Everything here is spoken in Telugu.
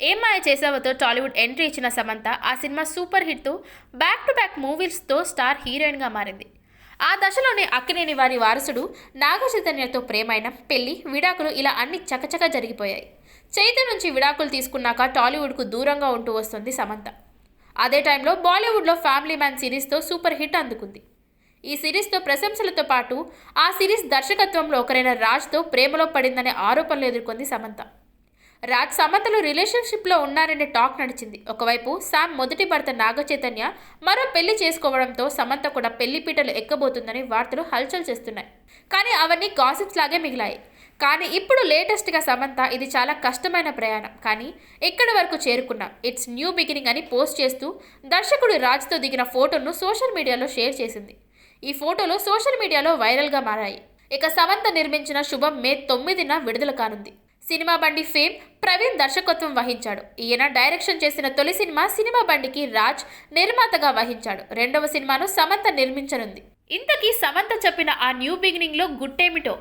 ఏం మాయ చేసావతో టాలీవుడ్ ఎంట్రీ ఇచ్చిన సమంత ఆ సినిమా సూపర్ హిట్తో బ్యాక్ టు బ్యాక్ మూవీస్తో స్టార్ హీరోయిన్గా మారింది. ఆ దశలోనే అక్కినేని వారి వారసుడు నాగ చైతన్యతో ప్రేమైన పెళ్ళి విడాకులు ఇలా అన్ని చకచక జరిగిపోయాయి. చైతన్య నుంచి విడాకులు తీసుకున్నాక టాలీవుడ్కు దూరంగా ఉంటూ వస్తుంది సమంత. అదే టైంలో బాలీవుడ్లో ఫ్యామిలీ మ్యాన్ సిరీస్తో సూపర్ హిట్ అందుకుంది. ఈ సిరీస్తో ప్రశంసలతో పాటు ఆ సిరీస్ దర్శకత్వంలో ఒకరైన రాజ్తో ప్రేమలో పడిందనే ఆరోపణలు ఎదుర్కొంది సమంత. రాజ్ సమంతలు రిలేషన్షిప్లో ఉన్నారనే టాక్ నడిచింది. ఒకవైపు సామ్ మొదటి భర్త నాగ చైతన్య మరో పెళ్ళి చేసుకోవడంతో సమంత కూడా పెళ్ళి పీటలు ఎక్కబోతుందని వార్తలు హల్చల్ చేస్తున్నాయి. కానీ అవన్నీ గాసిప్స్ లాగే మిగిలాయి. కానీ ఇప్పుడు లేటెస్ట్గా సమంత ఇది చాలా కష్టమైన ప్రయాణం. కానీ ఎక్కడి వరకు చేరుకున్నా. ఇట్స్ న్యూ బిగినింగ్ అని పోస్ట్ చేస్తూ దర్శకుడు రాజ్తో దిగిన ఫోటోను సోషల్ మీడియాలో షేర్ చేసింది. ఈ ఫోటోలు సోషల్ మీడియాలో వైరల్గా మారాయి. ఇక సమంత నిర్మించిన శుభం మే తొమ్మిదిన విడుదల కానుంది. సినిమా బండి ఫేమ్ ప్రవీణ్ దర్శకత్వం వహించాడు. ఈయన డైరెక్షన్ చేసిన తొలి సినిమా సినిమా బండికి రాజ్ నిర్మాతగా వహించాడు. రెండవ సినిమాను సమంత నిర్మించనుంది. ఇంతకీ సమంత చెప్పిన ఆ న్యూ బిగినింగ్లో గుట్టేమిటో?